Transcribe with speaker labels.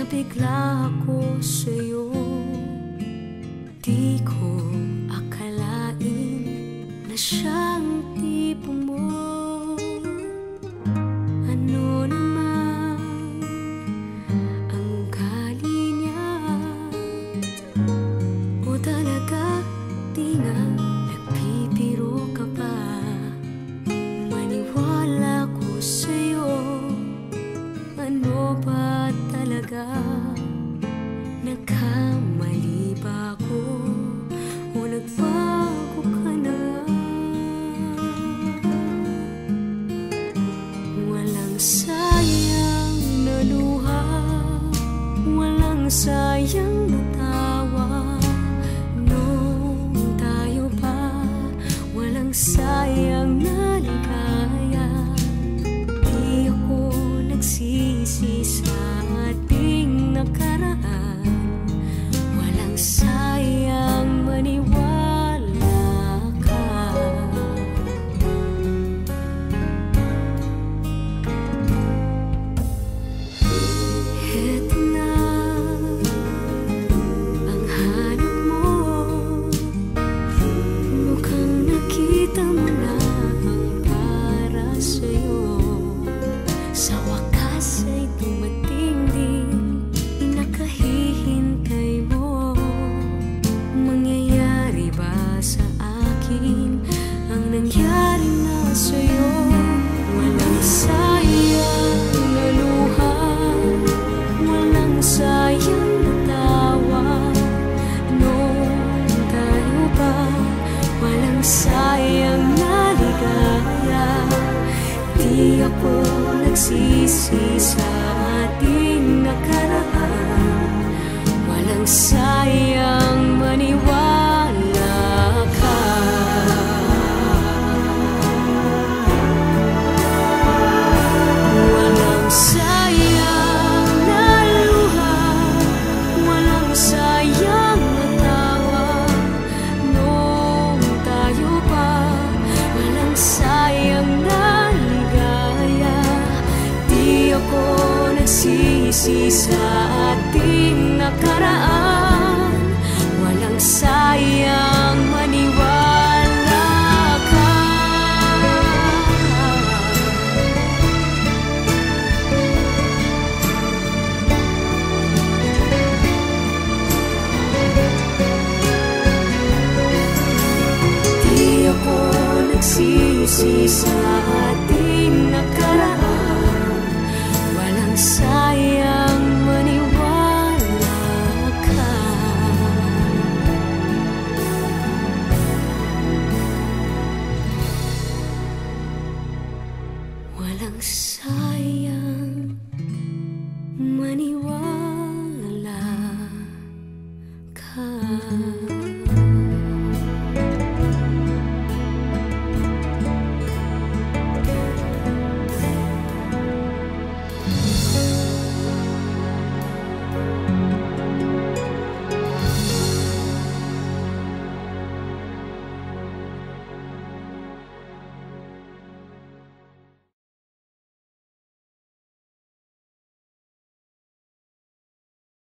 Speaker 1: Nabigla ako sa'yo. Di ko akalain Na siyang tipo mo. ako nagsisi sa ating nakaraan. Walang sayang maniwala ka. Walang sayang na luha. Walang sayang Maiksi sa ating nakaraan. Walang sayang maniwala ka. Di ako nagsisisi sa ating nakaraan. money